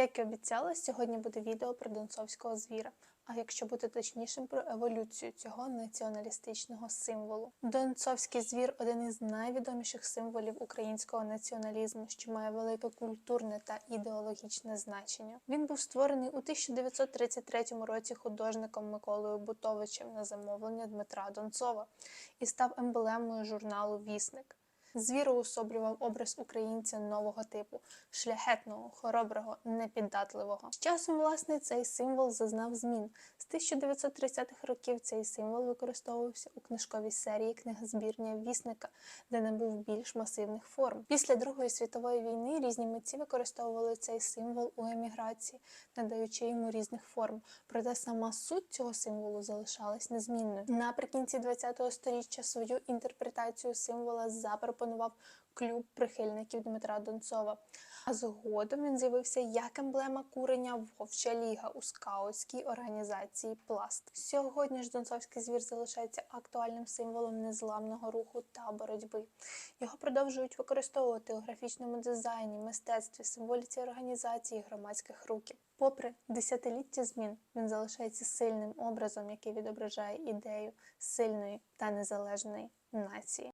Як і обіцяла, сьогодні буде відео про донцовського звіра. А якщо бути точнішим, про еволюцію цього націоналістичного символу. Донцовський звір один із найвідоміших символів українського націоналізму, що має велике культурне та ідеологічне значення. Він був створений у 1933 році художником Миколою Бутовичем на замовлення Дмитра Донцова і став емблемою журналу Вісник. Звір уособлював образ українця нового типу шляхетного, хороброго, непіддатливого. З часом, власне, цей символ зазнав змін. З 1930-х років цей символ використовувався у книжковій серії книгозбірня Вісника, де набув більш масивних форм. Після Другої світової війни різні митці використовували цей символ у еміграції, надаючи йому різних форм. Проте сама суть цього символу залишалась незмінною. Наприкінці ХХ століття свою інтерпретацію символа запропонував клуб прихильників Дмитра Донцова. А згодом він з'явився як емблема курення Вовча Ліга у скаутській організації Пласт. Сьогодні ж Донцовський звір залишається актуальним символом незламного руху та боротьби. Його продовжують використовувати у графічному дизайні, мистецтві, символіці організації громадських рухів. Попри десятиліття змін, він залишається сильним образом, який відображає ідею сильної та незалежної нації.